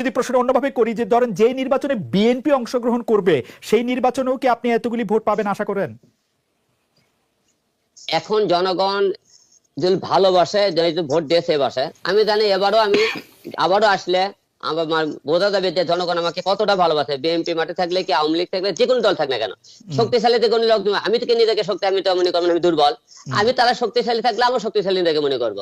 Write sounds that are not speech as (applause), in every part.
যদি প্রশ্ন অন্যভাবে করি যে ধরেন যে নির্বাচনে বিএনপি অংশগ্রহণ করবে সেই নির্বাচনেও কি আপনি এতগুলি ভোট পাবেন আশা করেন? এখন জনগণ যদি ভালোবাসে যদি ভোট দিয়েছে এবারে আমি জানি এবারও আমি আবারও আসলে আমার বোঝা যাবে যে জনগণ আমাকে কতটা ভালোবাসে। বিএনপি মাঠে থাকলে কি আওয়ামী লীগ থাকলে যে কোনো দল থাক না কেন। শক্তিশালী যে কোনো লোক আমি থেকে নিজেকে শক্তি আমি তো মনে করব আমি দুর্বল। আমি তারা শক্তিশালী থাকলে আমার শক্তিশালী নিজেকে মনে করব।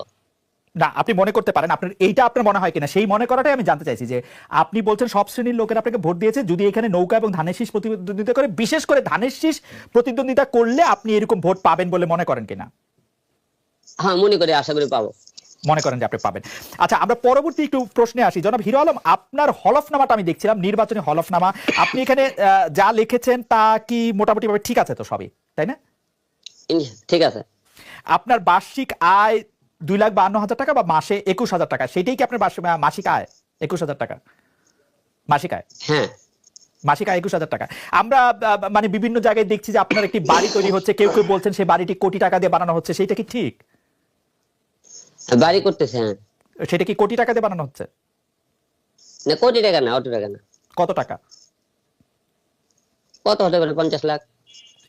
না আপনি মনে করতে পারেন আপনার এইটা আপনার মনে হয় কিনা সেই মনে করাটাই আমি জানতে চাইছি যে আপনি বলছেন সব শ্রেণির লোকের আপনাকে ভোট দিয়েছে যদি এখানে নৌকা এবং ধানের শীষ প্রতিদ্বন্দ্বিতা করে বিশেষ করে ধানের শীষ প্রতিদ্বন্দ্বিতা করলে আপনি এরকম ভোট পাবেন বলে মনে করেন কিনা? হ্যাঁ মনে করি আশা করি পাবো। মনে করেন যে আপনি পাবেন। আচ্ছা আমরা পরবর্তী একটু প্রশ্নে আসি। জনাব হিরো আলম আপনার হলফনামাটা আমি দেখছিলাম নির্বাচনী হলফনামা। আপনি এখানে যা লিখেছেন তা কি মোটামুটি ভাবে ঠিক আছে তো সবই তাই না? ঠিক আছে। আপনার বার্ষিক আয় দুই লাখ বান্ন হাজার টাকা বা মাসে একুশ হাজার টাকা? সেটাই কি আপনার মাসিক আয়? একুশ হাজার টাকা। মাসিক আয়? হ্যাঁ। মাসিক আয় একুশ হাজার টাকা। আমরা মানে বিভিন্ন জায়গায় দেখছি যে আপনার একটি বাড়ি তৈরি হচ্ছে কেউ কেউ বলছেন সেই বাড়িটি কোটি টাকা দিয়ে বানানো হচ্ছে সেটা কি ঠিক? বাড়ি করতেছে হ্যাঁ। সেটা কি কোটি টাকা দিয়ে বানানো হচ্ছে? না কোটি টাকা না অত টাকা না। কত টাকা? কত হতে পারে? পঞ্চাশ লাখ।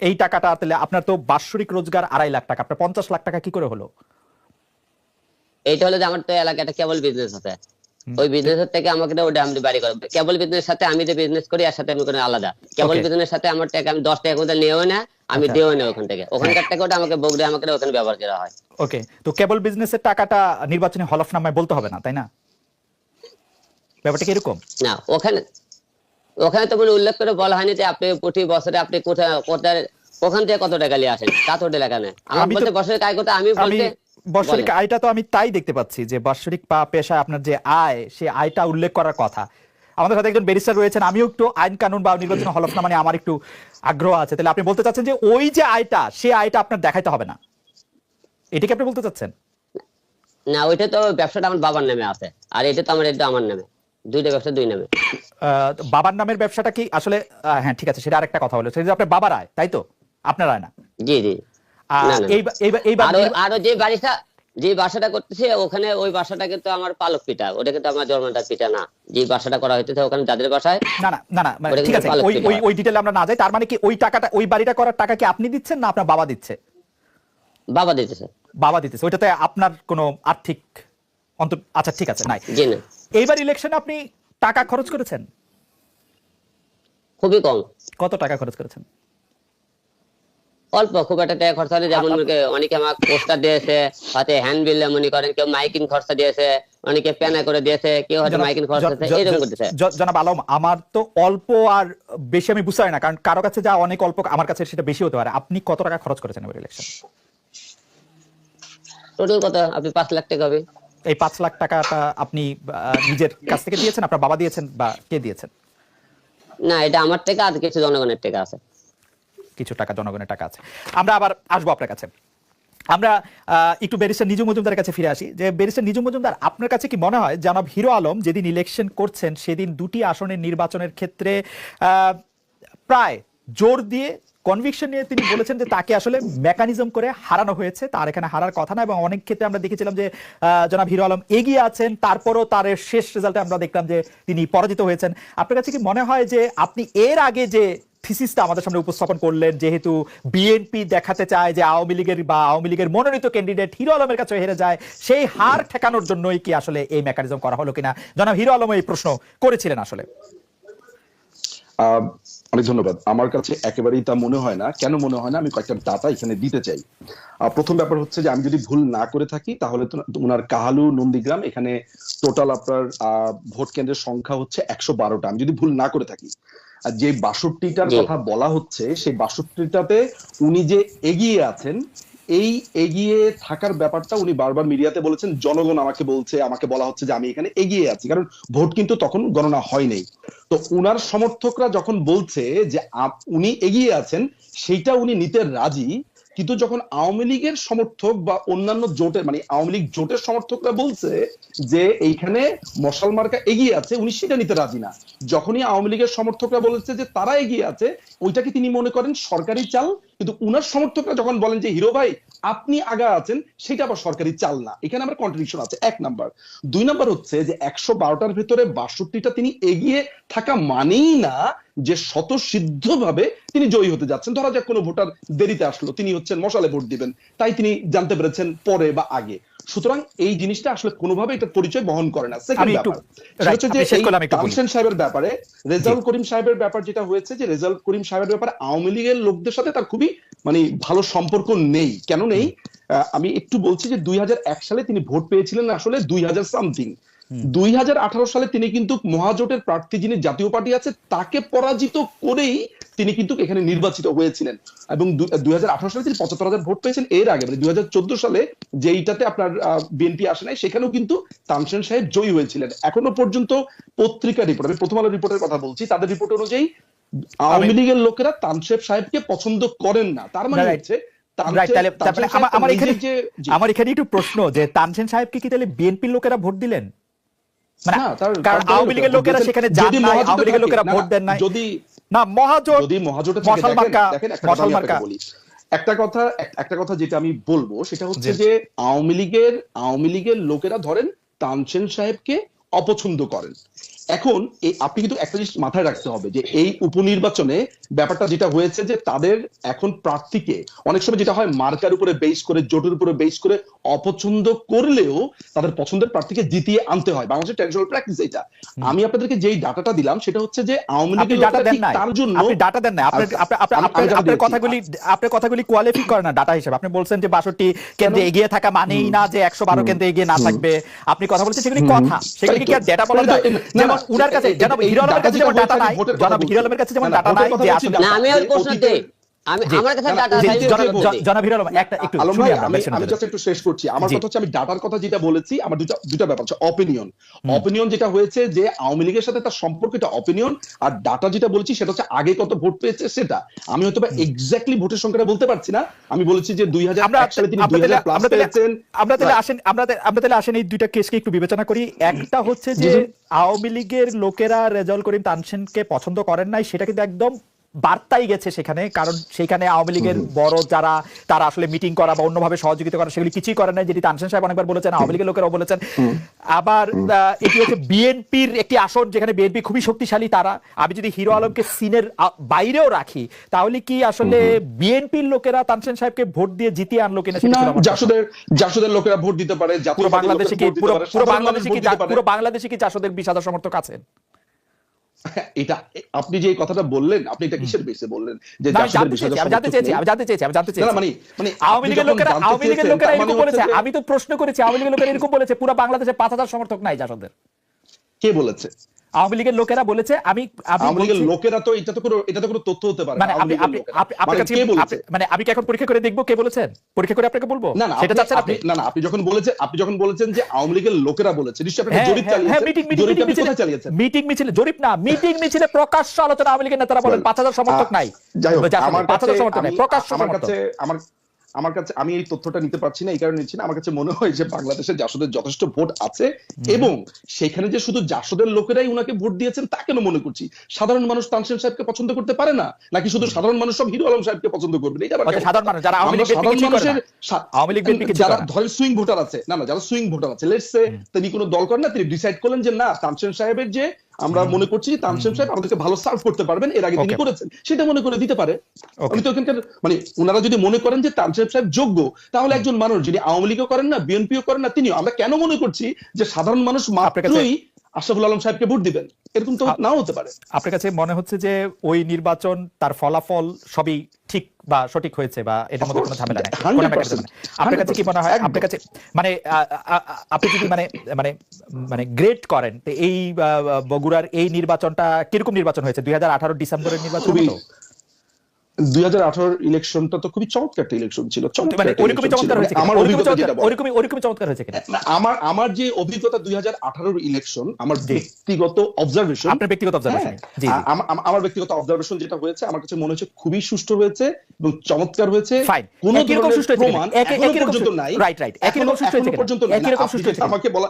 এই টাকাটা তাহলে আপনার তো বাৎসরিক রোজগার আড়াই লাখ টাকা। আপনার পঞ্চাশ লাখ টাকা কি করে হলো? এইটা হলো যে আমার তো এলাকায় একটা কেবল বিজনেস আছে ওই বিজনেস থেকে আমাকে তো ওটা আমি বাড়ি করব কেবল বিজনেস সাথে আমি যে বিজনেস করি এর সাথে আমি কোনো আলাদা কেবল. বিজনেস সাথে আমার টাকা আমি দশ টাকা কোথাও নিয়েও না আমি আচ্ছা। দিও না ওখান থেকে ওখানকার টাকা ওটা আমাকে বগড়ে আমাকে ওখানে ব্যবহার করা হয় ওকে তো কেবল বিজনেসের টাকাটা নির্বাচনী হলফনামায় বলতে হবে না তাই না ব্যাপারটা কি এরকম না ওখানে ওখানে তো কোনো উল্লেখ করে বলা হয়নি যে আপনি প্রতি বছরে আপনি কোথায় কোথায় ওখান থেকে কত টাকা নিয়ে আসেন তা তো লেখা নেই আমার আমি বলতে বছরে কাজ করতে আমি বলতে বার্ষিক বলেন। আয়টা তো আমি তাই দেখতে পাচ্ছি যে বার্ষিক পা পেশায় আপনার যে আয় সেই আয়টা উল্লেখ করার কথা। আমাদের সাথে একজন ব্যারিস্টার রয়েছেন আমিও একটু আইন কানুন বা নির্বাচন (clears throat) হলফনামা নিয়ে আমার একটু আগ্রহ আছে। তাহলে আপনি বলতে চাচ্ছেন যে ওই যে আয়টা সেই আয়টা আপনার দেখাইতে হবে না? এটাকে আপনি বলতে চাচ্ছেন? না ওইটা তো ব্যবসাটা আমার বাবার নামে আছে। আর এটা তো আমার এটা আমার নামে। দুইটা ব্যবসা দুই নামে। বাবার নামের ব্যবসাটা কি আসলে হ্যাঁ ঠিক আছে সেটা আরেকটা কথা হলো। সেটা আপনার বাবার আয় তাই তো? আপনার আয় না? জি জি। আর যে বাড়িটা যে বাসাটা করতেছে ওখানে ওই বাসাটা কিন্তু আমার পালক পিঠা। ওটা কিন্তু আমার জন্মটার পিঠা না। যে বাসাটা করা হইতেছে ওখানে যাদের বাসায় না না না না ঠিক আছে। ওই ওই ওই ডিটেলে আমরা না যাই। তার মানে কি ওই টাকাটা ওই বাড়িটা করার টাকা কি আপনি দিচ্ছেন না আপনার বাবা দিচ্ছে? বাবা দিতেছে বাবা দিতেছে। ওইটাতে আপনার কোনো আর্থিক অন্ত আচ্ছা ঠিক আছে নাই। জি না। এইবার ইলেকশনে আপনি টাকা খরচ করেছেন? খুবই কম। কত টাকা খরচ করেছেন? অল্প খুব একটা টাকা খরচা হলে যেমন অনেকে আমার পোস্টার দিয়েছে হয়তো হ্যান্ড বিল মনে করেন কেউ মাইকিং খরচা দিয়েছে অনেকে প্যানা করে দিয়েছে কেউ হয়তো মাইকিং খরচা দিয়েছে এরকম করতেছে। জনাব আলম আমার তো অল্প আর বেশি আমি বুঝতে পারি না কারণ কারও কাছে যা অনেক অল্প আমার কাছে সেটা বেশি হতে পারে। আপনি কত টাকা খরচ করেছেন এবার ইলেকশন টোটাল কত? আপনি পাঁচ লাখ টাকা হবে। এই পাঁচ লাখ টাকাটা আপনি নিজের কাছ থেকে দিয়েছেন আপনার বাবা দিয়েছেন বা কে দিয়েছেন? না এটা আমার টাকা আর কিছু জনগণের টাকা আছে। কিছু টাকা, জনগণের টাকা আছে। আমরা আবার আসব আপনার কাছে। আমরা একটু ব্যারিস্টার নিজু মজুমদারের কাছে ফিরে আসি। যে ব্যারিস্টার নিজু মজুমদার, আপনার কাছে কি মনে হয়, জনাব হিরো আলম যেদিন ইলেকশন করছেন, সেদিন দুটি আসনের নির্বাচনের ক্ষেত্রে প্রায় জোর দিয়ে কনভিকশন নিয়ে তিনি বলেছেন যে তাকে আসলে মেকানিজম করে হারানো হয়েছে, তার এখানে হারার কথা না এবং অনেক ক্ষেত্রে আমরা দেখেছিলাম যে জনাব হিরো আলম এগিয়ে আছেন, তারপরও তার শেষ রেজাল্টে আমরা দেখলাম যে তিনি পরাজিত হয়েছেন। আপনার কাছে কি মনে হয় যে আপনি এর আগে যে থিসিসটা আমাদের সামনে উপস্থাপন করলেন, যেহেতু বিএনপি দেখাতে চায় যে আওয়ামী লীগের বা আওয়ামী লীগের মনোনীত ক্যান্ডিডেট হিরো আলমের কাছে হেরে যায়, সেই হার ঠেকানোর জন্যই কি আসলে এই মেকানিজম করা হলো কিনা? জনাব হিরো আলম এই প্রশ্ন করেছিলেন আসলে। অনেক ধন্যবাদ। আমার কাছে একেবারেই তা মনে হয় না। কেন মনে হয় না? আমি কয়েকটা ডাটা এখানে দিতে চাই। প্রথম ব্যাপার হচ্ছে যে আমি যদি ভুল না করে থাকি তাহলে তো ওনার কাহালু নন্দীগ্রাম এখানে টোটাল আপনার আহ, ভোট কেন্দ্রের সংখ্যা হচ্ছে একশো বারোটা। আমি যদি ভুল না করে থাকি আর যে বাষট্টিটার কথা বলা হচ্ছে সেই বাষট্টিটাতে উনি যে এগিয়ে আছেন এই এগিয়ে থাকার ব্যাপারটা উনি বারবার মিডিয়াতে বলেছেন, জনগণ আমাকে বলছে, আমাকে বলা হচ্ছে যে আমি এখানে এগিয়ে আছি, কারণ ভোট কিন্তু তখন গণনা হয়নি তো উনার সমর্থকরা যখন বলছে যে উনি এগিয়ে আছেন, সেইটা উনি নিতে রাজি কিন্তু যখন আওয়ামী লীগের সমর্থক বা অন্যান্য জোটের মানে আওয়ামী লীগ জোটের সমর্থকরা বলছে যে এইখানে মশাল মার্কা এগিয়ে আছে, উনি সেটা নিতে রাজি না। যখনই আওয়ামী লীগের সমর্থকরা বলেছে যে তারা এগিয়ে আছে, ওইটাকে তিনি মনে করেন সরকারি চাল। কিন্তু উনার সমর্থকরা যখন বলেন যে, হিরো ভাই, আপনি আগা আছেন, সেটা আবার সরকারি চাল না। এখানে আমার কন্ট্রাডিকশন আছে। এক নাম্বার। দুই নাম্বার হচ্ছে যে, একশো বারোটার ভেতরে বাষট্টিটা তিনি এগিয়ে থাকা মানেই না যে স্বতঃসিদ্ধ ভাবে তিনি জয়ী হতে যাচ্ছেন। ধরা যাক কোনো ভোটার দেরিতে আসলো তিনি হচ্ছেন মশালে ভোট দিবেন তাই তিনি জানতে পেরেছেন পরে বা আগে। সুতরাং এই জিনিসটা আসলে কোনোভাবে এটা পরিচয় বহন করে না। সেকেন্ড ব্যাপার সাহেবের ব্যাপারে রেজাউল করিম সাহেবের ব্যাপার যেটা হয়েছে যে রেজাউল করিম সাহেবের ব্যাপারে আওয়ামী লীগের লোকদের সাথে তার খুবই মানে ভালো সম্পর্ক নেই। কেন নেই? আমি একটু বলছি যে দুই হাজার এক সালে তিনি ভোট পেয়েছিলেন আসলে দুই হাজার সামথিং। দুই হাজার আঠারো সালে তিনি কিন্তু মহাজোটের প্রার্থী যিনি জাতীয় পার্টি আছে তাকে পরাজিত করেই তিনি কিন্তু এখানে নির্বাচিত হয়েছিলেন। এবং দুই হাজার আঠারো সালে তিনি পঁচাত্তর হাজার ভোট পেয়েছেন এর আগে মানে দুই হাজার চোদ্দ সালে যেইটাতে আপনার বিএনপি আসে নাই সেখানেও কিন্তু তানসেন সাহেব জয়ী হয়েছিলেন। এখনও পর্যন্ত পত্রিকা রিপোর্ট আমি প্রথম আলো রিপোর্টের কথা বলছি তাদের রিপোর্ট অনুযায়ী আওয়ামী লীগের লোকেরা তানসেব সাহেবকে পছন্দ করেন না। তার মানে হচ্ছে আমার এখানে একটু প্রশ্ন যে তানসেন সাহেবকে কি তাহলে বিএনপির লোকেরা ভোট দিলেন মানে না, তার- কারণ তার- আওয়ামী লীগের লোকেরা সেখানে যান নাই আওয়ামী লীগের লোকেরা ভোট দেন নাই। যদি না মহাজোট যদি মহাজোটে মশাল মার্কা, একটা কথা মশাল মার্কা। একটা কথা একটা কথা যেটা আমি বলব সেটা হচ্ছে যে আওয়ামী লীগের আওয়ামী লীগের লোকেরা ধরেন তানসেন সাহেবকে অপছন্দ করেন। এখন এই আপনি কিন্তু একটা জিনিস মাথায় রাখতে হবে যে এই উপনির্বাচনে ব্যাপারটা যেটা হয়েছে যে তাদের এখন প্রার্থীকে অনেক সময় যেটা হয় মার্কার উপরে বেস করে জোটের উপরে বেস করে অপছন্দ করলেও তাদের পছন্দের প্রার্থীকে জিতিয়ে আনতে হয়। বাংলাদেশের ট্রেডিশনাল প্র্যাকটিস এটা আমি আপনাদেরকে যেই ডাটাটা দিলাম সেটা হচ্ছে যে আওয়ামী লীগের ডাটা দেন নাই। তার জন্য আপনি ডাটা দেন না আপনার আচ্ছা, আপনার-। কথাগুলি আপনার কথাগুলি কোয়ালিফাই করে না ডাটা হিসেবে। আপনি বলছেন যে বাষট্টি কেন্দ্রে এগিয়ে থাকা মানেই না যে একশো বারো কেন্দ্রে এগিয়ে না থাকবে। আপনি কথা বলছেন সেগুলি কথা। সেগুলি কি আর ডেটা বলা যায় না, না, যেমন উনার কাছে জনাব হিরো আলমের কাছে যেমন ডাটা নাই জনাব হিরো আলমের কাছে যেমন ডাটা নাই যে আসলে না। আমি ওই প্রশ্নতে আমি জি, আমার কাছে না, না, ডাটা জি, আছে জি, জনাব জি, জ- জনাব হিরো আলম একটা একটু আলম শুনি ভাই আমরা আমি দেখছেন আমি আমাদের। জাস্ট একটু শেষ করছি। আমার কথা হচ্ছে আমি ডাটার কথা যেটা বলেছি আমার দুটা দুটা ব্যাপার হচ্ছে অপিনিয়ন অপিনিয়ন যেটা হয়েছে যে আওয়ামী লীগের সাথে তার সম্পর্ক অপিনিয়ন আর ডাটা যেটা বলছি সেটা হচ্ছে আগে কত ভোট পেয়েছে সেটা। আমি হয়তো এক্স্যাক্টলি ভোটের সংখ্যাটা বলতে পারছি না। আমি বলেছি যে সালে তিনি তাহলে- হাজার প্লাস পেয়েছেন। আমরা তাহলে আসেন আমরা তাহলে- আমরা তাহলে আসেন এই দুইটা কেসকে একটু বিবেচনা করি। একটা হচ্ছে যে। আওয়ামী লীগের লোকেরা রেজাউল করিম তানসেনকে পছন্দ করেন নাই সেটা কিন্তু একদম বার্তাই গেছে সেখানে কারণ সেখানে আওয়ামী লীগের বড় যারা তারা আসলে মিটিং করা বা অন্যভাবে সহযোগিতা করা সেগুলি কিছুই করেন নাই যেটি তানসেন সাহেব অনেকবার বলেছেন আওয়ামী লীগের লোকেরাও বলেছেন। আবার এটি হচ্ছে বিএনপির একটি আসন যেখানে বিএনপি খুবই শক্তিশালী তারা। আমি যদি হিরো আলমকে সিনের বাইরেও রাখি তাহলে কি আসলে বিএনপির লোকেরা তানসেন সাহেবকে ভোট দিয়ে জিতিয়ে আনলো কিনা না। জাসদের জাসদের লোকেরা ভোট দিতে পারে পুরো বাংলাদেশে কি পুরো বাংলাদেশে কি পুরো বাংলাদেশে কি জাসদের বিশ হাজার সমর্থক আছেন? এটা আপনি যে কথাটা বললেন আপনি এটা কিসের বেসে বললেন? যে আমি জানতে চেয়েছি আমি জানতে চেয়েছি আমি জানতে চেয়েছি মানে মানে আওয়ামী লীগের লোকেরা আওয়ামী লীগের লোকেরা মানে এরকম বলেছে আমি তো প্রশ্ন করেছি আওয়ামী লীগের লোকেরা এরকম বলেছে পুরো বাংলাদেশে পাঁচ হাজার সমর্থক নাই জাসদের কে বলেছে? আওয়ামী লীগের লোকেরা বলেছে আমি আওয়ামী লীগের লোকেরা তো এটা তো কোনো এটা তো কোনো তথ্য হতে পারে মানে আপনি আপনি আপনার মানে কাছে মানে আমি কি এখন পরীক্ষা করে দেখব কে বলেছেন? পরীক্ষা করে আপনাকে বলব? না না সেটা আপনি- চাচ্ছেন আপনি? আপনি- না না আপনি যখন বলেছেন আপনি যখন বলেছেন যে আওয়ামী লীগের লোকেরা বলেছে নিশ্চয়ই আপনি হ্যাঁ, জরিপ হ্যাঁ, হ্যাঁ, চালিয়েছেন। মিটিং মিটিং মিটিং আপনি মিছিলে চালিয়েছেন? মিটিং মিছিলে জরিপ না মিটিং মিছিলে প্রকাশ্য আলোচনা আওয়ামী লীগের নেতারা বলেন Well, পাঁচ হাজার সমর্থক নাই। যাই হোক আমার পাঁচ কাছে হাজার সমর্থক নাই প্রকাশ্য আমার কাছে আমার আমার কাছে আমি এই তথ্যটা নিতে পারছি না এই কারণে নিচ্ছি না। আমার কাছে মনে হয় যে বাংলাদেশে জাসদের যথেষ্ট ভোট আছে এবং সেখানে যে শুধু জাসদের লোকেরাই উনাকে ভোট দিয়েছেন তা কেন মনে করছি? সাধারণ মানুষ তানসেন সাহেবকে পছন্দ করতে পারে না? নাকি শুধু সাধারণ মানুষ সব হিরো আলম সাহেবকে পছন্দ করবে আবার সাধারণ মানুষ যারা আওয়ামী লীগের মানুষের যারা করে ধরেন সুইং ভোটার আছে না না যারা সুইং ভোটার আছে লেটস সে তিনি কোনো দল করেন না তিনি ডিসাইড করলেন যে না তানসেন সাহেবের যে আমরা মনে করছি তানসেম সাহেব আমাদেরকে ভালো সার্ভ করতে পারবেন এর আগে তিনি করেছেন। সেটা মনে করে দিতে পারে। আমি তো এখানকার মানে ওনারা যদি মনে করেন যে তানসেম সাহেব যোগ্য তাহলে একজন মানুষ যিনি আওয়ামী লীগও করেন না বিএনপিও করেন না তিনিও। আমরা কেন মনে করছি যে সাধারণ মানুষ মাত্রই আশরাফুল আলম সাহেবকে ভোট দিবেন। এরকম তো নাও হতে পারে। আপনার কাছে মনে হচ্ছে যে ওই নির্বাচন তার ফলাফল সবই ঠিক বা সঠিক হয়েছে বা এটার মধ্যে কোনো ঝামেলা নাই? 100% কোনো mechanism নাই। আপনার কাছে কি মনে হয় আপনার কাছে মানে আপনি যদি মানে মানে মানে গ্রেড করেন তো এই বগুড়ার এই নির্বাচনটা কীরকম নির্বাচন হয়েছে? দুই হাজার আঠারো ডিসেম্বরের নির্বাচন হলো? দুই হাজার আঠারোর ইলেকশনটা তো খুবই চমৎকার একটা ইলেকশন ছিল মানে মানে আমার আমার আমার যে অভিজ্ঞতা দুই হাজার আঠারোর ইলেকশন আমার ব্যক্তিগত অবজারভেশন আপনার ব্যক্তিগত অবজারভেশন আমার ব্যক্তিগত অবজারভেশন যেটা হয়েছে আমার কাছে মনে হচ্ছে খুবই সুষ্ঠু হয়েছে এবং চমৎকার হয়েছে। কোন প্রমাণ এখনও পর্যন্ত নাই. একই রকম এখনো-? পর্যন্ত। একই? আমাকে বলা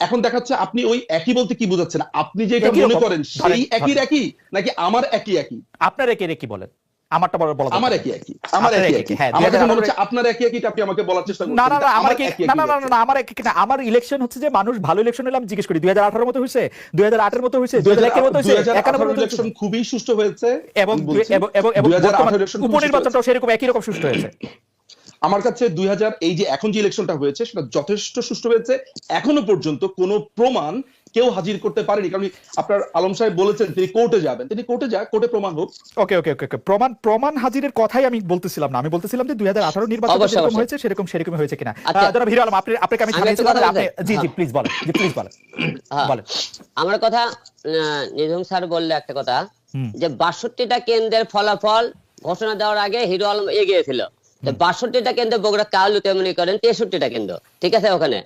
এখন দেখাচ্ছে আপনি ওই একই বলতে কি বোঝাচ্ছেন? আপনি যে এটা মনে করেন সেই একই একই নাকি আমার একই একই? আপনার একই কি বলেন? আমারটা বড় বলা আমার একই একই। আমার একই একই, একই। হ্যাঁ, কাছে 2018 হচ্ছে আপনার একই একই আপনি আমাকে বলার চেষ্টা করছেন না না না আমার না না না না আমার কি না আমার ইলেকশন হচ্ছে যে মানুষ ভালো ইলেকশন হলে আমি জিজ্ঞেস করি। দুই হাজার আঠারো মতো হয়েছে? দুই হাজার মতো হয়েছে? দুই হাজার একের মতো হয়েছে? একানব্বই মতো ইলেকশন খুবই সুষ্ঠু হয়েছে এবং এবং এবং এবং 2018 বর্তমান election খুবই সুষ্ঠু উপনির্বাচনটাও সেরকম একই রকম সুষ্ঠু হয়েছে। আমার কাছে দুই হাজার এই যে এখন যে ইলেকশনটা হয়েছে সেটা যথেষ্ট সুষ্ঠু হয়েছে। এখনও পর্যন্ত কোনো প্রমাণ কেউ হাজির করতে পারেনি। কারণ আপনার আলম সাহেব বলেছেন তিনি কোর্টে যাবেন। তিনি কোর্টে যাক কোর্টে প্রমাণ হোক। ওকে ওকে ওকে প্রমাণ প্রমাণ হাজিরের কথাই আমি বলতেছিলাম না। আমি বলতেছিলাম যে দুই হাজার আঠারো নির্বাচন অবশ্যই, যেরকম হয়েছে সেরকম সেরকম হয়েছে কিনা। আচ্ছা। জনাব হিরো আলম আপনি আপনাকে আমি আমি থামিয়েছি আপনি বলতে- জি জি হ্যাঁ। প্লিজ বলেন জি প্লিজ বলেন। হ্যাঁ। বলেন। আমার কথা আহ, নিঝুম স্যার বললে একটা কথা। যে বাষট্টিটা কেন্দ্রের ফলাফল ঘোষণা দেওয়ার আগে হিরো আলম এগিয়ে ছিল। বাষট্টিটা কেন্দ্র বগুড়া কালুতে তেমনি করেন তেষট্টিটা কেন্দ্র ঠিক আছে ওখানে?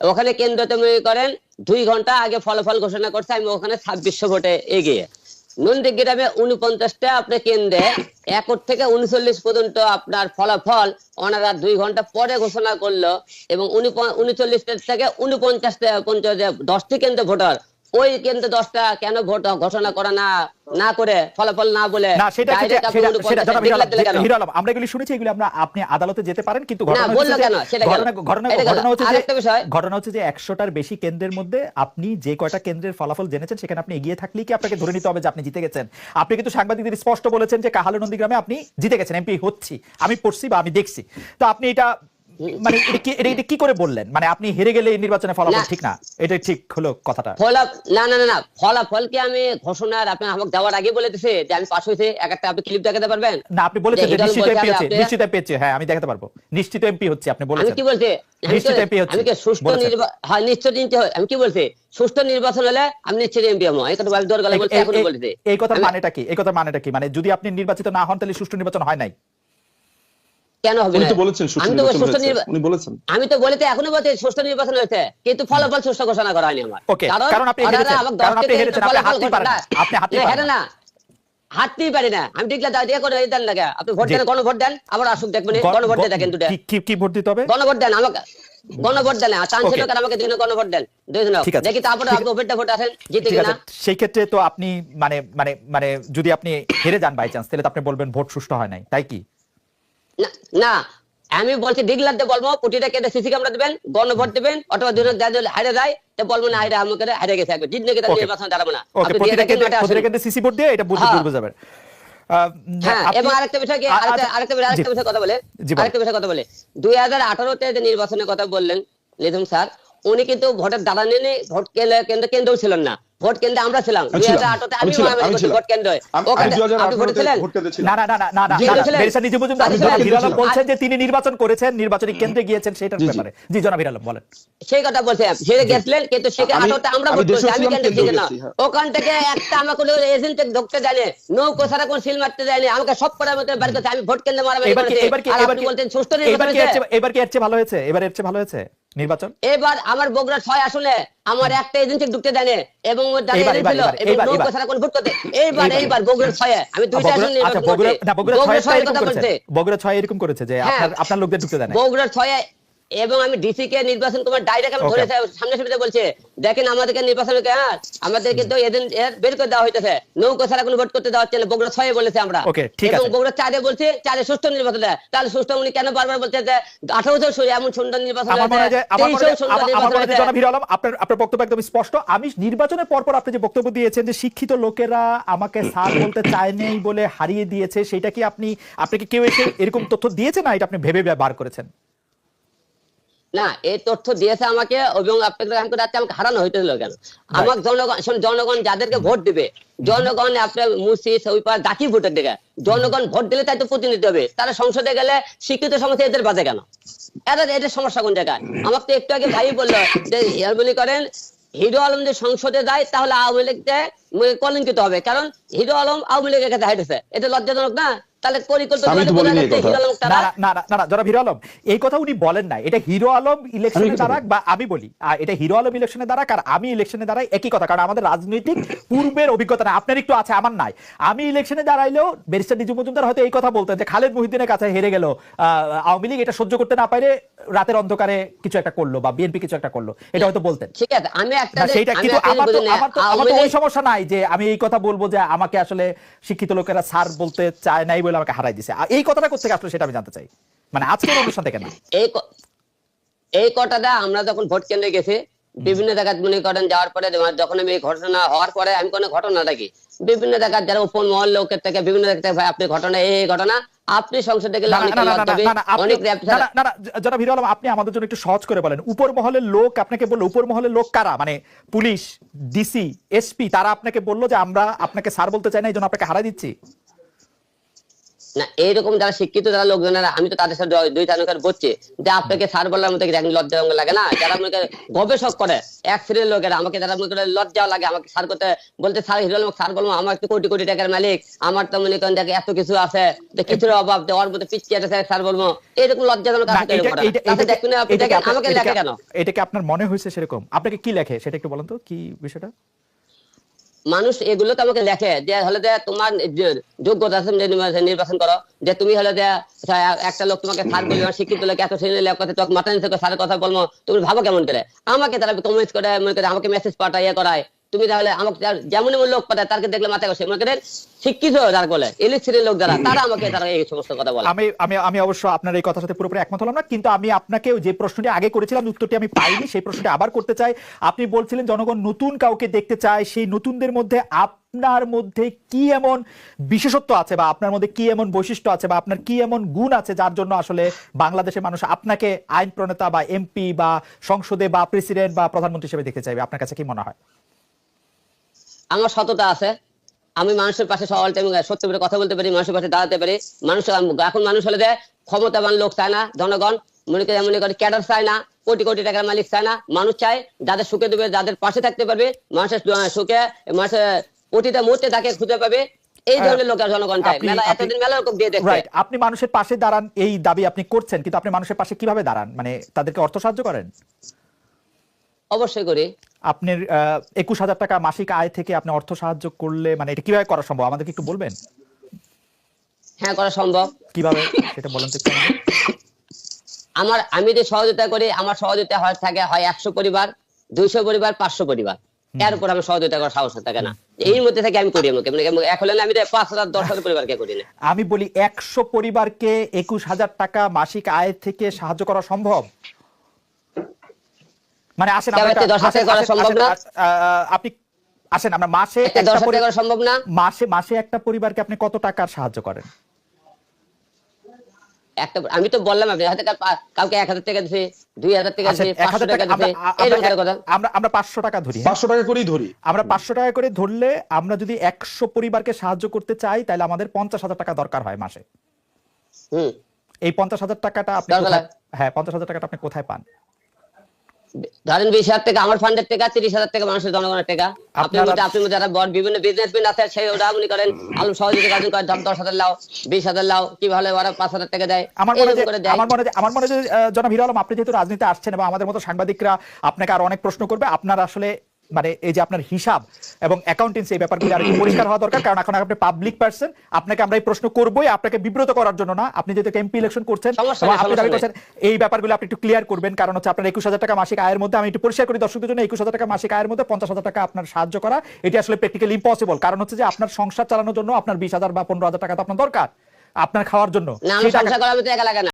ওখানে কেন্দ্রতে মনে করেন দুই ঘণ্টা আগে ফলাফল ঘোষণা করছে, আমি ওখানে ছাব্বিশশো ভোটে এগিয়ে। নন্দীগ্রামে উনপঞ্চাশটা আপনার কেন্দ্রে একর থেকে উনচল্লিশ পর্যন্ত আপনার ফলাফল ওনারা দুই ঘণ্টা পরে ঘোষণা করল এবং উনচল্লিশটা থেকে উনপঞ্চাশটা পঞ্চাশ দশটি কেন্দ্র ভোটার ওই কেন্দ্রে দশটা কেন ভোট ঘোষণা করা না না করে ফলাফল না বলে না সেটা হচ্ছে direct যে- আপনি সেটা 49 সেটা জনাব হিরো আলম, declare দিলে কেন? হিরো আলম, আমরা এগুলি শুনেছি এগুলি আমরা আপনি আদালতে যেতে পারেন কিন্তু ঘটনা হচ্ছে যে- কেন? সেটা কেন? ঘটনা ঘটনা এটা কেন? ঘটনা হচ্ছে যে আরেকটা বিষয়। ঘটনা হচ্ছে যে একশোটার বেশি কেন্দ্রের মধ্যে আপনি যে কয়টা কেন্দ্রের ফলাফল জেনেছেন সেখানে আপনি এগিয়ে থাকলেই কি আপনাকে ধরে নিতে হবে যে আপনি জিতে গেছেন আপনি কিন্তু সাংবাদিকদের স্পষ্ট বলেছেন যে কাহালু নন্দীগ্রামে আপনি জিতে গেছেন এমপি হচ্ছি আমি পড়ছি বা আমি দেখছি তো আপনি এটা মানে এটা কি এটা- এটা কি করে বললেন? মানে আপনি হেরে গেলে এই নির্বাচনের ফলাফল ঠিক না? এটা ঠিক হলো কথাটা। ফলা না না না না। ফলাফলকে আমি ঘোষণার আপনি আমাকে যাওয়ার আগে বলে দিছে যে আমি পাশ এক একটা আপনি ক্লিপ দেখাতে পারবেন? না আপনি বলেছেন যে নিশ্চিত এমপি হচ্ছে নিশ্চিত এমপি হচ্ছে। হ্যাঁ আমি দেখাতে পারব। নিশ্চিত এমপি হচ্ছে আপনি আমি কি বলছি? আমি নিশ্চিত MP হচ্ছে। আমি কি সুষ্ঠু নির্বাচন হ্যাঁ নিশ্চিত হয়। আমি কি বলছি? সুষ্ঠু নির্বাচন হলে আমি নিশ্চিত এমপি হব। এই কথা আমি দর গলা বলছি এই- এখনও এই- কথার আমি- মানেটা কি? এই কথার মানেটা কি? মানে যদি আপনি নির্বাচিত না হন তাহলে সুষ্ঠু নির্বাচন হয় নাই। কেন হবে উনি না? তো বলেছেন সুষ্ঠু আমি তো নির্বাচন সুষ্ঠু বলেছেন। আমি তো বলিতে এখনও বলছি সুষ্ঠু নির্বাচন হয়েছে কিন্তু ফলাফল সুষ্ঠু ঘোষণা করা হয়নি আমার। ওকে কারণ আপনি হেরেছেন কারণ আপনি দশটি হেরেছেন আপনি ফলাফল পারেন আপনি না, পারেন। না পারি না। আমি টিকলা দাও দিয়ে করে দেন না আপনি ভোট। দেন গণভোট দেন আবার আসুক দেখবেন গণভোট দেখেন দুটা কি- কি কি ভোট দিতে হবে? গণভোট দেন আমাকে গণভোট দেন চান্স. আমাকে দুজন গণভোট দেন। দুজন দেখি তারপরে আপনি ওপেনটা ভোট আসেন জিতে ঠিক কিনা। সেই ক্ষেত্রে তো আপনি মানে মানে মানে যদি আপনি হেরে যান বাই চান্স তাহলে তো আপনি বলবেন ভোট সুষ্ঠু হয় নাই তাই কি? না না আমি বলছি ডিগলার দিয়ে বলব কোটিটা কেটে সিসি ক্যামেরা দিবেন গণভোট দিবেন অথবা দুজন যাদের হারে যায় তো বলব না হারে আমাকে হারে গেছে একবার। জিতনে Okay. নির্বাচন দাঁড়াবো না। আপনি দিয়ে দেখেন আসেন। সিসি ভোট দিয়ে এটা বুঝতে হ্যাঁ। যাবেন হ্যাঁ এবং আরেকটা বিষয় কি? আরেকটা আচ্ছা, আরেকটা বিষয়- আরেকটা বিষয় কথা বলে। আরেকটা বিষয় কথা বলে। দুই হাজার আঠারোতে যে নির্বাচনের কথা বললেন নিধুম স্যার উনি কিন্তু ভোটের দাঁড়া নেই ভোট কেন্দ্র কেন্দ্র ছিলেন না। ভোট কেন্দ্রে আমরা ছিলাম। দুই হাজার আঠারোতে আমি আমি ছিলাম, মহামারী করছি ভোট কেন্দ্রে। আমি ওখানে দুই হাজার আপনি ভোটে ছিলেন ভোট কেন্দ্রে ছিলাম। না না না না না না জি, না, না, ছিলেন। বেরিস্টার নিজে মজুমদার আমি জনাব ছিলাম। হিরো আলম আর- বলছেন যে তিনি নির্বাচন করেছেন নির্বাচনী কেন্দ্রে গিয়েছেন সেটার জি, জি। ব্যাপারে। জি জনাব হিরো বলেন। সেই কথা বলছে সে গেছিলেন কিন্তু সে আমি- আমরা ভোট করছি। আমি কেন্দ্রে কেন্দ্রেও না। ওখান থেকে একটা আমাকে এজেন্ট ঢুকতে দেয়নি। নৌকো ছাড়া কোন সিল মারতে দেয়নি। আমাকে সব করার মধ্যে বের করছে। আমি ভোট কেন্দ্রে মারামারি এবার কি করেছি। এবার কি এবার কি বলতেন সুষ্ঠু নির্বাচন কি এর হয়েছে। চেয়ে- এবার কি এর চেয়ে ভালো হয়েছে? এবার এর চেয়ে ভালো হয়েছে? নির্বাচন? এবার আমার বগুড়া ছয় আসলে আমার একটা এজেন্সি ঢুকতে দেনে এবং এইবার, এইবার, ছিল এবং এইবার, নৌকো এইবার। ছাড়া কোন ভোট এইবার এইবার। বগরা বগুড়া ছয়ে আমি দুইটা আসলে আচ্ছা বগুড়া ছয় এরকম করেছে। যে হ্যাঁ। আপনার আপনার লোকদের ঢুকতে দেনে বগুড়া ছয়ে এবং আমি ডিসি কে নির্বাচন তোমার ডাইরেক্ট আমি. ধরেছে সামনে সামনে বলছে দেখেন আমাদেরকে নির্বাচন হ্যাঁ আমাদের কিন্তু এজেন্ট এর বের করে দেওয়া হইতেছে। নৌকো ছাড়া কোনো ভোট করতে দেওয়া হচ্ছে না বগুড়া ছয়ে বলেছে আমরা। এবং বগুড়া চারে বলছে চারে সুষ্ঠু নির্বাচন দেয়। তাহলে সুষ্ঠু উনি কেন বারবার বলছে যে আঠারো বছর এমন সুন্দর নির্বাচন আপনার আপনার বক্তব্য একদম স্পষ্ট। আমি নির্বাচনের পর পর আপনি যে বক্তব্য দিয়েছেন যে শিক্ষিত লোকেরা আমাকে স্যার বলতে চায় নেই বলে হারিয়ে দিয়েছে সেটা কি আপনি আপনাকে কেউ এসে এরকম তথ্য দিয়েছে না এটা আপনি ভেবে বার করেছেন? না এই তথ্য দিয়েছে আমাকে এবং আপনাকে আমি করে রাত্রে আমাকে হারানো হইতেছিল কেন? আমার জনগণ জনগণ যাদেরকে ভোট দিবে জনগণ আপনার মুসি সৈপার ডাকি ভোটের দিকে জনগণ ভোট দিলে তাই তো প্রতিনিধি হবে। তারা সংসদে গেলে শিক্ষিত সমাজে এদের বাজে কেন? এরা এদের সমস্যা কোন জায়গায়? আমার তো একটু আগে ভাই বলল যে ইয়ারবলি করেন হিরো আলম যে সংসদে যায় তাহলে আওয়ামী লীগকে কলঙ্কিত হবে। কারণ হিরো আলম আওয়ামী লীগের কাছে হাইটেছে এটা লজ্জাজনক না? তাহলে পরিকল্পিত আমি তো বলিনি এই কথা। না না, না না না না হিরো আলম এই কথা উনি বলেন না এটা হিরো আলম ইলেকশনে দাঁড়াক বা আমি বলি। এটা হিরো আলম ইলেকশনে দাঁড়াক আর আমি ইলেকশনে দাঁড়াই একই কথা কারণ আমাদের রাজনৈতিক পূর্বের অভিজ্ঞতা না আপনার একটু আছে আমার নাই। আমি ইলেকশনে দাঁড়াইলেও ব্যারিস্টার নিজু মজুমদার হয়তো এই কথা বলতেন যে খালেদ মহিউদ্দিনের কাছে হেরে গেল। আওয়ামী লীগ এটা সহ্য করতে না পারে রাতের অন্ধকারে কিছু একটা করল বা বিএনপি কিছু একটা করল। এটা হয়তো বলতেন। ঠিক আছে আমি একটা না যে- সেইটা আমি কিন্তু আমার তো আমার তো আমার তো ওই সমস্যা নাই যে আমি এই কথা বলব যে আমাকে আসলে শিক্ষিত লোকেরা স্যার বলতে চায় নাই বলে আমাকে হারাই দিছে। এই কথাটা কোথেকে আসলে সেটা আমি জানতে চাই। মানে আজকের অনুষ্ঠান থেকে না এই এই কথাটা আমরা যখন ভোট কেন্দ্রে গেছি বিভিন্ন জায়গায় মনে করেন যাওয়ার পরে যখন আমি ঘটনা হওয়ার পরে আমি কোনো ঘটনাটা কি বিভিন্ন জায়গায় যারা উপর মহল লোকের থেকে বিভিন্ন জায়গা থেকে ভাই আপনি ঘটনা এই ঘটনা আপনি সংসদে গেলে অনেক না, না, না, লজ্জাবে, না, না, আপনি- হিরো আমাদের জন্য একটু সহজ করে বলেন। উপর মহলের লোক আপনাকে বলল উপর মহলের লোক কারা? মানে পুলিশ ডিসি এসপি তারা আপনাকে বলল যে আমরা আপনাকে স্যার বলতে চাই না এই জন্য আপনাকে হারাই দিচ্ছি? না এইরকম যারা শিক্ষিত যারা লোকজনেরা আমি তো তাদের সাথে দুই- তানুকার বলছি যে আপনাকে স্যার বলার মতো লজ্জা লাগে না? যারা মনে করে গবেষক করে এক শ্রেণির লোকেরা আমাকে যারা মনে করে লজ্জা লাগে আমাকে স্যার করতে বলতে স্যার হিরো আলম স্যার বলব আমার তো কোটি কোটি টাকার মালিক আমার তো মনে করেন দেখে এত কিছু আছে যে কিছুর অভাব দেওয়ার মতো পিছিয়ে আছে স্যার বলব। এরকম লজ্জাজনক আমাকে লেখে কেন? এটাকে আপনার মনে হয়েছে সেরকম। আপনাকে কি লেখে? সেটা একটু বলেন তো কি বিষয়টা? মানুষ এগুলো তো আমাকে দেখে যে হলে যে তোমার যোগ্যতা আছে নির্বাচন করো, যে তুমি হলে যে একটা লোক তোমাকে সার বলবে শিক্ষিত লোক এত শ্রেণি লোক কথা তোমাকে মাথা নিচে সারের কথা বলব, তুমি ভাবো কেমন করে? আমাকে তারা কমেন্ট করে, মনে করে আমাকে মেসেজ পাঠায় ইয়ে করায়। তুমি তাহলে আমাকে যেমন এমন লোক পাঠায়, তারকে দেখলে মাথায় বসে মনে করেন, শিক্ষিত বলে লোক যারা, তারা আমাকে তারা এই সমস্ত কথা বলে। আমি আমি আমি অবশ্য আপনার এই কথার সাথে পুরোপুরি একমত হলাম না, কিন্তু আমি আপনাকে যে প্রশ্নটি আগে করেছিলাম, উত্তরটি আমি পাইনি, সেই প্রশ্নটি আবার করতে চাই। আপনি বলছিলেন, জনগণ নতুন কাউকে দেখতে চায়, সেই নতুনদের মধ্যে আপনার মধ্যে কি এমন বিশেষত্ব আছে বা আপনার মধ্যে কি এমন বৈশিষ্ট্য আছে বা আপনার কি এমন গুণ আছে যার জন্য আসলে বাংলাদেশের মানুষ আপনাকে আইন প্রণেতা বা এমপি বা সংসদে বা প্রেসিডেন্ট বা প্রধানমন্ত্রী হিসেবে দেখতে চাইবে? আপনার কাছে কি মনে হয়? আমার সততা আছে। আমি মানুষের পাশে সবাই টাইম সত্যি করে কথা বলতে পারি মানুষের পাশে দাঁড়াতে পারি। মানুষ এখন মানুষ হলে যে ক্ষমতাবান লোক চায় না জনগণ। মনে করে মনে করে ক্যাডার চায় না কোটি কোটি টাকার মালিক চায় না। মানুষ চায় যাদের সুখে দেবে যাদের পাশে থাকতে পারবে মানুষের সুখে মানুষের প্রতিটা মুহূর্তে তাকে খুঁজে পাবে। এই ধরনের লোকের জনগণ চায়। মেলা এতদিন মেলা লোক দিয়ে রাইট আপনি মানুষের পাশে দাঁড়ান এই দাবি আপনি করছেন কিন্তু আপনি মানুষের পাশে কীভাবে দাঁড়ান? মানে তাদেরকে অর্থ সাহায্য করেন? অবশ্যই করি। আপনার একুশ হাজার টাকা মাসিক আয় থেকে আপনি অর্থ সাহায্য করলে মানে এটা কীভাবে করা সম্ভব? আমাদেরকে একটু বলবেন? হ্যাঁ করা সম্ভব। কীভাবে? সেটা বলেন তো আমার আমি যে সহযোগিতা করি আমার সহযোগিতা হয় থাকে হয় একশো পরিবার দুইশো পরিবার পাঁচশো পরিবার। এর উপর আমার সহযোগিতা করার সাহস থাকে না। এই মধ্যে থেকে আমি করি আমাকে। মানে এক আমি পাঁচ হাজার দশ হাজার পরিবারকে করি না। আমি বলি একশো পরিবারকে একুশ হাজার টাকা মাসিক আয় থেকে সাহায্য করা সম্ভব মানে আসেন আমরা কেন এতে একটা- দশ হাজার আসেন- করা আসেন- সম্ভব আসেন, না? আহ, আপনি আসেন আমরা মাসে সম্ভব না? মাসে মাসে একটা পরিবারকে আপনি কত টাকার সাহায্য করেন? একটা আমি তো বললাম আপনি হয়তো কাউকে এক হাজার টাকা দিছে দুই হাজার টাকা দিছে পাঁচশো টাকা দিছে আমরা- আমরা পাঁচশো ধরি হ্যাঁ? পাঁচশো টাকা করেই ধরি। আমরা পাঁচশো টাকা করে ধরলে আমরা যদি একশো পরিবারকে সাহায্য করতে চাই তাহলে আমাদের পঞ্চাশ হাজার টাকা দরকার হয় মাসে। এই পঞ্চাশ হাজার টাকাটা আপনি হয়। হ্যাঁ পঞ্চাশ হাজার টাকাটা আপনি কোথায় পান? ধরেন বিশ হাজার টাকা আমার ফান্ডের টাকা তিরিশ হাজার টাকা মানুষের জনগণের টাকা। আপনার আপনারা- মধ্যে আপনি যারা বড় বিভিন্ন বিজনেসম্যান আছে সেই ওরা মনে করেন। আলু সহযোগিতা কাজ করে দাম দশ হাজার লাও বিশ হাজার লাও কি ভালো ওরা পাঁচ হাজার টাকা দেয় আমার মনে হয় করে দেয়। আমার মনে হয় আমার মনে হয় যে জনাব হিরো আলম আপনি যেহেতু রাজনীতি আসছেন এবং আমাদের মতো সাংবাদিকরা আপনাকে আর অনেক প্রশ্ন করবে আপনার আসলে মানে এই যে আপনার হিসাব এবং অ্যাকাউন্টেন্সি এই ব্যাপারগুলো আর একটু পরিষ্কার হওয়া দরকার কারণ এখন আপনি পাবলিক পার্সন আপনাকে আমরা এই প্রশ্ন করবোই আপনাকে বিব্রত করার জন্য না। আপনি যেহেতু এমপি ইলেকশন করছেন আপনি দাবি করছেন এই ব্যাপারগুলো আপনি একটু ক্লিয়ার করবেন কারণ হচ্ছে আপনার একুশ হাজার টাকা মাসিক আয়ের মধ্যে আমি একটু পরিষ্কার করি দর্শকদের জন্য একুশ হাজার টাকা মাসিক আয়ের মধ্যে পঞ্চাশ হাজার টাকা আপনার সাহায্য করা এটি আসলে প্র্যাকটিক্যালি ইম্পসিবল কারণ হচ্ছে যে আপনার সংসার চালানোর জন্য আপনার বিশ হাজার বা পনেরো হাজার টাকা তো আপনার দরকার আপনার খাওয়ার জন্য।